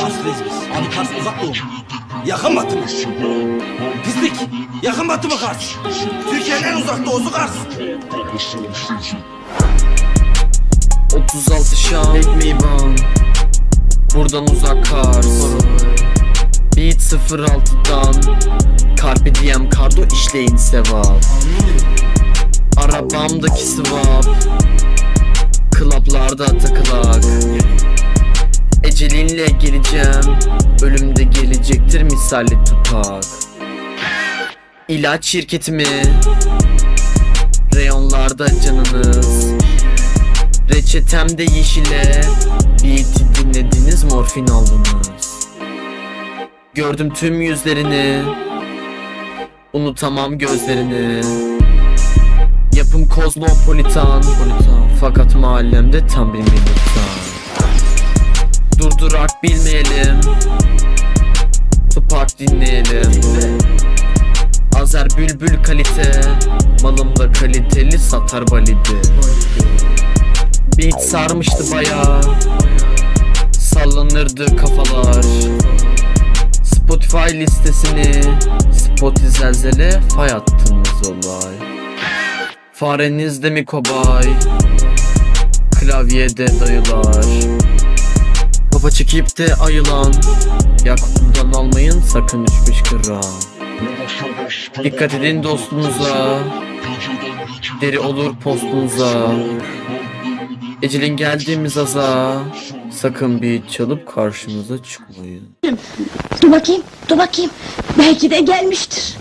Karslıyız biz. Abi Kars uzak doğu. Yakın batı mı? Pislik. Yakın batı mı Kars? Türkiye'nin en uzak doğusu Kars. 36 şan Ekmeği ban Buradan uzak Kars Beat 06'dan Carpe diem kardo işleyin sevap Arabamdaki swap Klaplarda takılak Ecelinle geleceğim. Ölümde gelecektir misali tupak İlaç şirketi mi? Reyonlarda canınız. Reçetemde yeşile. Beat'i dinlediniz morfin aldınız. Gördüm tüm yüzlerini. Unutamam gözlerini. Yapım kozmopolitan. Fakat mahallemde tam bir militan Durdurak bilmeyelim. Tupak dinleyelim. Azer bülbül kalite Malım da kaliteli satar balidi Beat sarmıştı bayağı Sallanırdı kafalar. Spotify listesini Spotify zelzele fay attığımız olay. Farenizde mi kobay? Klavyede dayılar Kafa çekip de ayılan. Yakup'tan almayın sakın 3-5 gram Dikkat edin dostunuza. Deri olur postunuza. Ecelin geldiğimiz aza Sakın bir çalıp karşımıza çıkmayın. Dur bakayım, dur bakayım. Belki de gelmiştir.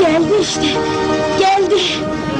Geldi işte, Hadi.